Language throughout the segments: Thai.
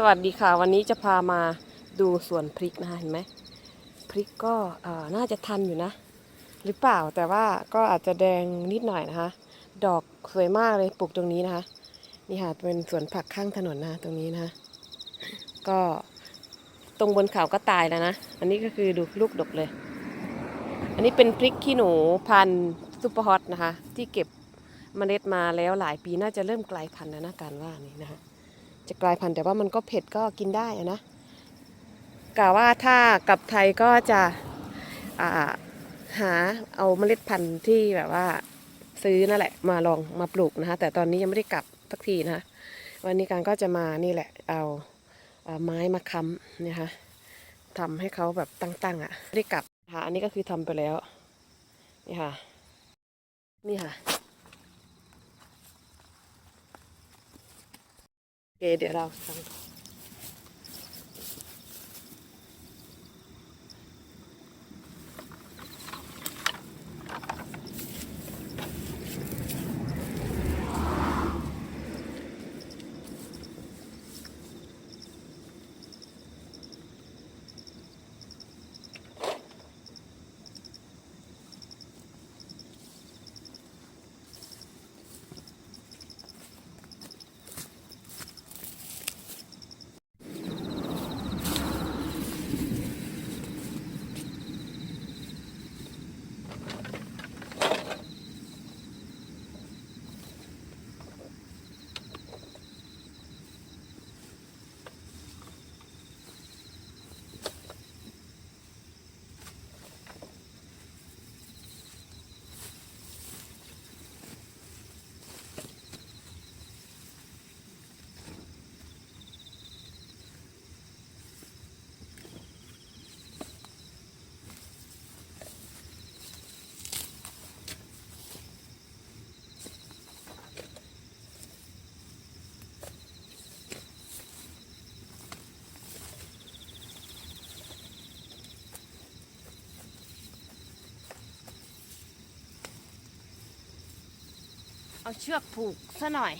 สวัสดีค่ะ วันนี้จะพามาดูสวนพริกนะคะเห็นไหมพริกก็น่าจะทันอยู่นะ หรือเปล่าแต่ว่าก็อาจจะแดงนิดหน่อยนะคะ ดอกสวยมากเลยปลูกตรงนี้นะคะ นี่ค่ะเป็นสวนผักข้างถนนนะตรงนี้นะคะก็ตรงบนเขาก็ตายแล้วนะ อันนี้ก็คือดูลูกดกเลย อันนี้เป็นพริกขี้หนูพันธุ์ซุปเปอร์ฮอตนะคะ ที่เก็บเมล็ดมาแล้วหลายปีน่าจะเริ่มกลายพันธุ์แล้วนะการว่านี่นะคะ จะกลายพันธุ์แต่ว่ามันก็เผ็ดก็กินได้อะนะกะว่าถ้ากลับไทยก็จะาหาเอาเมล็ดพันธุ์ที่แบบว่าซื้อนั่นแหละ มาลองมาปลูกนะคะแต่ตอนนี้ยังไม่ได้กลับสักทีนะคะวันนี้การก็จะมานี่แหละเอาเอาไม้มาค้ำนะคะทำให้เขาแบบตั้งๆอะไม่ได้กลับค่ะอันนี้ก็คือทำไปแล้วนี่ค่ะ นี่ค่ะ โอเคเเอาเชือกผูกซะหน่อย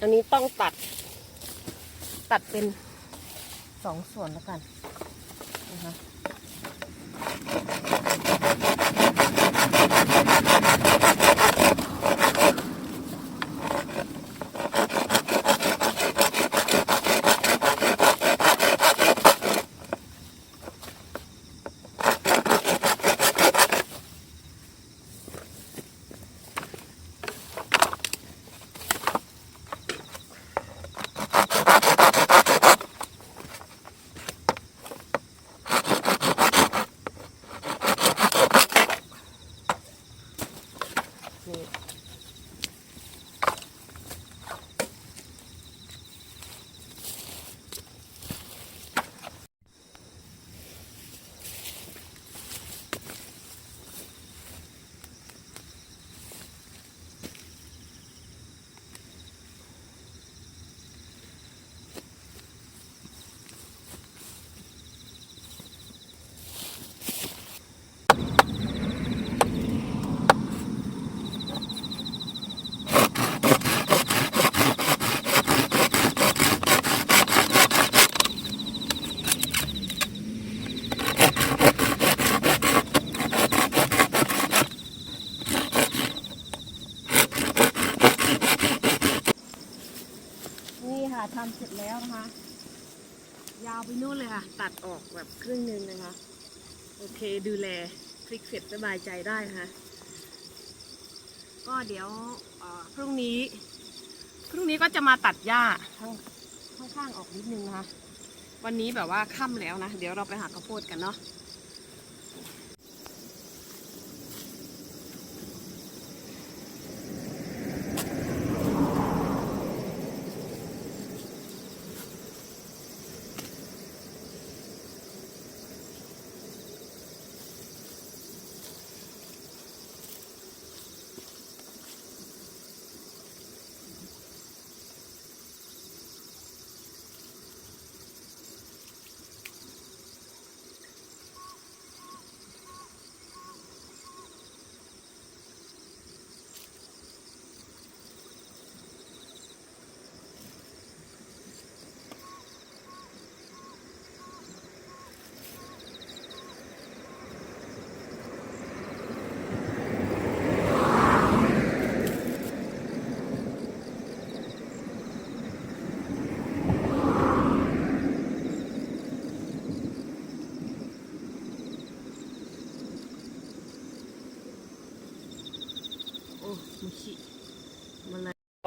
อันนี้ต้องตัด ตัดเป็นสองส่วนแล้วกันนะคะ Ha ha ha! ทำเสร็จแล้วนะคะ ยาวไปนู่นเลยค่ะ ตัดออกแบบครึ่งหนึ่งนะคะ โอเคดูแลพริกเสร็จสบายใจได้นะคะ ก็เดี๋ยวพรุ่งนี้ พรุ่งนี้ก็จะมาตัดหญ้าข้างข้างๆออกนิดนึงนะคะ วันนี้แบบว่าค่ำแล้วนะ เดี๋ยวเราไปหาข้าวโพดกันเนาะ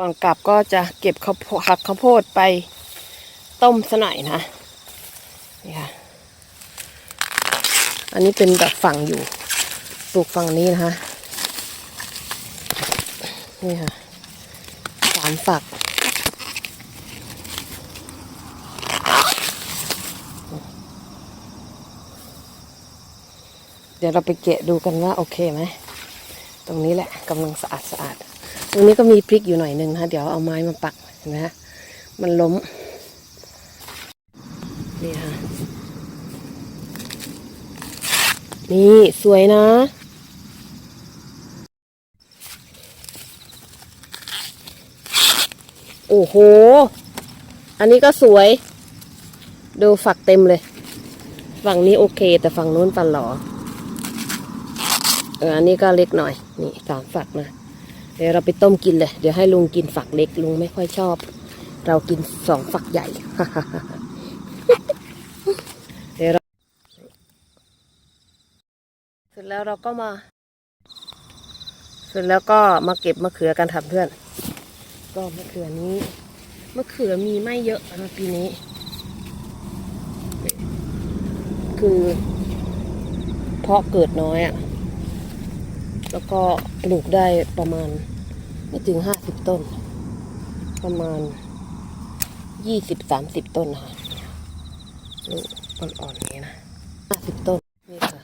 ก่อนกลับก็จะเก็บข้าวหักข้าวโพดไปต้มสหน่อยนะนี่ค่ะอันนี้เป็นแบบฝั่งอยู่ปลูกฝั่งนี้นะคะนี่ค่ะสามฝักเดี๋ยวเราไปเกะดูกันว่าโอเคไหม ตรงนี้แหละกำลังสะอาดสะอาด ตรงนี้ก็มีพริกอยู่หน่อยนึงนะคะเดี๋ยวเอาไม้มาปักเห็นไหมคะมันล้ม นี่ค่ะ นี่สวยนะ โอ้โห อันนี้ก็สวย ดูฝักเต็มเลย ฝั่งนี้โอเค แต่ฝั่งนู้นปันหลอเอออันนี้ก็เล็กหน่อย นี่สามฝักนะ เดี๋ยวเราไปต้มกินเลย เดี๋ยวให้ลุงกินฝักเล็กลุงไม่ค่อยชอบ เรากินสองฝักใหญ่ เดี๋ยวเราเสร็จแล้วเราก็มา เสร็จแล้วก็มาเก็บมะเขือกันค่ะเพื่อน ก็มะเขือนี้มะเขือมีไม่เยอะนะปีนี้ คือ เพาะเกิดน้อยอะ่ะ แล้วก็ปลูกได้ประมาณไม่ถึงห้าสิบต้น ประมาณยี่สิบสามสิบต้นนะคะลูกอ่อนๆนี้นะห้าสิบต้น นี่ค่ะ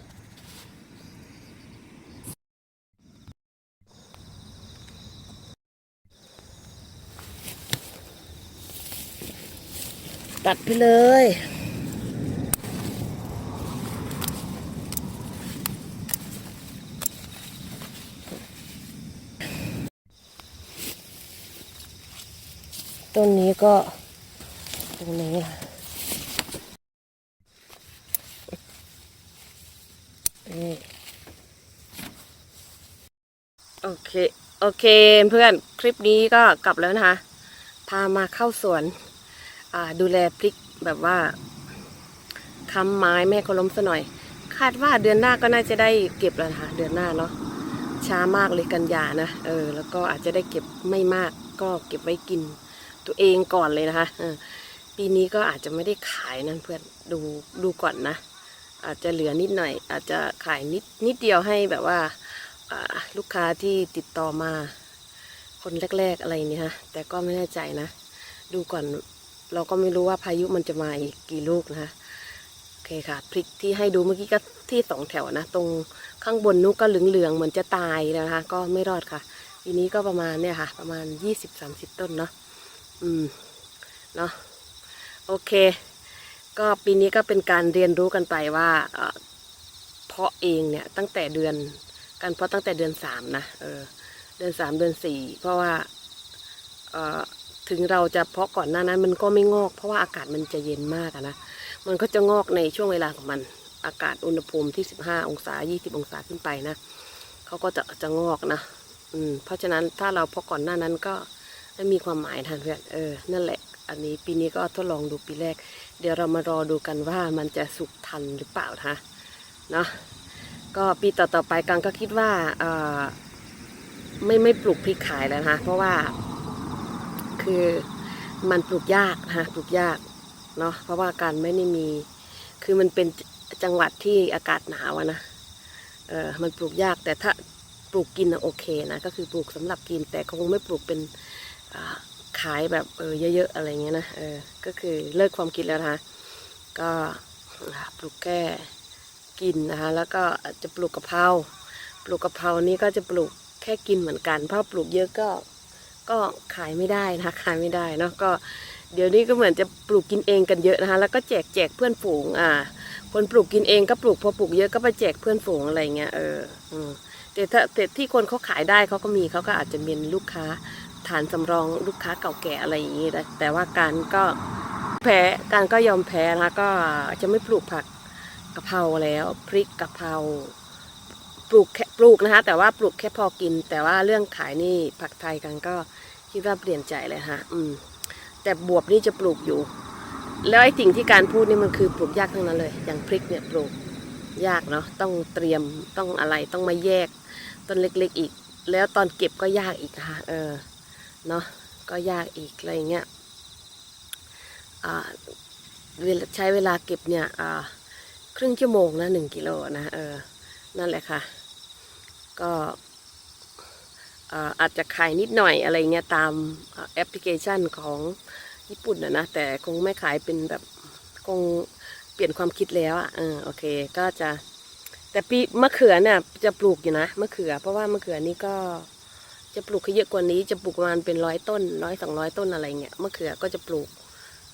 ตัดไปเลย ต้นนี้ก็ตรงนี้ค่ะนี่โอเค โอเคเพื่อนคลิปนี้ก็กลับแล้วนะคะ พามาเข้าสวนดูแลพริกแบบว่าค้ำไม้แม่เขาล้มซะหน่อย คาดว่าเดือนหน้าก็น่าจะได้เก็บแล้วนะคะเดือนหน้าเนาะช้ามากเลยกันยานะ เออ แล้วก็อาจจะได้เก็บไม่มากก็เก็บไว้กิน ตัวเองก่อนเลยนะคะปีนี้ก็อาจจะไม่ได้ขายนั่นเพื่อนดูดูก่อนนะ อาจจะเหลือนิดหน่อย อาจจะขายนิดนิดเดียวให้แบบว่าลูกค้าที่ติดต่อมา คนแรก ๆอะไรเนี่ยฮะแต่ก็ไม่แน่ใจนะ ดูก่อนเราก็ไม่รู้ว่าพายุมันจะมาอีกกี่ลูกนะคะโอเคค่ะพริกที่ให้ดูเมื่อกี้ก็ที่สองแถวนะ ตรงข้างบนนู้ก็เหลืองๆเหมือนจะตายแล้วนะคะ ก็ไม่รอดค่ะปีนี้ก็ประมาณเนี่ยค่ะ ประมาณยี่สิบสามสิบต้นเนาะ อืมเนาะโอเค ก็ปีนี้ก็เป็นการเรียนรู้กันไปว่าเพาะเองเนี่ยตั้งแต่เดือนการเพราะตั้งแต่เดือนสามนะเออเดือนสามเดือนสี่เพราะว่าถึงเราจะเพาะก่อนหน้านั้นมันก็ไม่งอก เพราะว่าอากาศมันจะเย็นมากนะมันก็จะงอกในช่วงเวลาของมัน อากาศอุณหภูมิที่15องศา20องศาขึ้นไปนะเขาก็จะจะงอกนะอืมเพราะฉะนั้นถ้าเราเพาะก่อนหน้านั้นก็ ไม่มีความหมายทันเพื่อนเออนั่นแหละ อันนี้ปีนี้ก็ทดลองดูปีแรก เดี๋ยวเรามารอดูกันว่ามันจะสุกทันหรือเปล่านะเนาะก็ปีต่อๆไปกังก็คิดว่าเออไม่ไม่ปลูกพริกขายแล้วนะเพราะว่าคือมันปลูกยากนะปลูกยากเนาะเพราะว่าการไม่ได้มี คือมันเป็นจังหวัดที่อากาศหนาวนะเออมันปลูกยากแต่ถ้าปลูกกินนะโอเคนะก็คือปลูกสำหรับกินแต่คงไม่ปลูกเป็น ขายแบบเออเยอะๆอะไรเงี้ยนะเออก็คือเลิกความคิดแล้วนะคะก็ปลูกแค่กินนะคะแล้วก็จะปลูกกะเพราปลูกกะเพรานี่ก็จะปลูกแค่กินเหมือนกันเพราะปลูกเยอะก็ก็ขายไม่ได้นะขายไม่ได้เนาะก็เดี๋ยวนี้ก็เหมือนจะปลูกกินเองกันเยอะนะคะแล้วก็แจกแจกเพื่อนฝูงอ่า คนปลูกกินเองก็ปลูกพอปลูกเยอะก็ไปแจกเพื่อนฝูงอะไรเงี้ยเออแต่ถ้าแต่ที่คนเขาขายได้เขาก็มีเขาก็อาจจะเป็นลูกค้า ฐานสำรองลูกค้าเก่าแก่อะไรอย่างงี้แต่ว่าการก็แพ้การก็ยอมแพ้นะก็จะไม่ปลูกผักกะเพราแล้วพริกกะเพราปลูกแค่ปลูกนะคะแต่ว่าปลูกแค่พอกิน แต่ว่าเรื่องขายนี่ผักไทยกันก็คิดว่าเปลี่ยนใจเลยฮะอืม แต่บวบนี่จะปลูกอยู่ แล้วไอ้สิ่งที่การพูดนี่มันคือปลูกยากทั้งนั้นเลย อย่างพริกเนี่ยปลูกยากเนาะต้องเตรียมต้องอะไรต้องมาแยกต้นเล็กๆอีก แล้วตอนเก็บก็ยากอีกนะคะเออ เนาะก็ยากอีกอะไรเงี้ยใช้เวลาเก็บเนี่ยครึ่งชั่วโมงนะหนึ่งกิโลนะเออนั่นแหละค่ะ ก็อาอาจจะขายนิดหน่อยอะไรเงี้ยตามแอปพลิเคชันของญี่ปุ่นนะนะแต่คงไม่ขายเป็นแบบคงเปลี่ยนความคิดแล้วอะเออโอเคก็จะแต่ปีมะเขือเนี่ยจะปลูกอยู่นะมะเขือ เพราะว่ามะเขือนี่ก็ จะปลูกให้เยอะกว่านี้จะปลูกประมาณเป็นร้อยต้นร้อยสองร้อยต้นอะไรเงี้ยมะเขือก็จะปลูก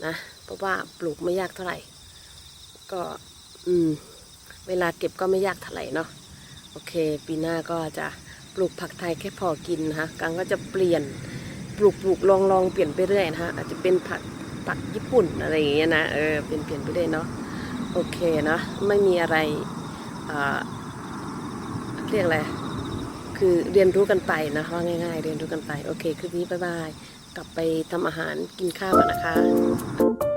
นะเพราะว่าปลูกไม่ยากเท่าไหร่ ก็อืมเวลาเก็บก็ไม่ยากเท่าไหร่เนาะโอเค ปีหน้าก็จะปลูกผักไทยแค่พอกินนะคะกังก็จะเปลี่ยนปลูกปลูกลองลองเปลี่ยนไปเรื่อยนะคะอาจจะเป็นผักผักญี่ปุ่นอะไรอย่างเงี้ยนะเออเปลี่ยนเปลี่ยนไปเรื่อยเนาะโอเคเนาะไม่มีอะไรอ่าเรียกอะไร คือเรียนรู้กันไปนะคะง่าย ๆ เรียนรู้กันไป โอเคคลิปนี้บ๊ายบาย กลับไปทำอาหารกินข้าวกันนะคะ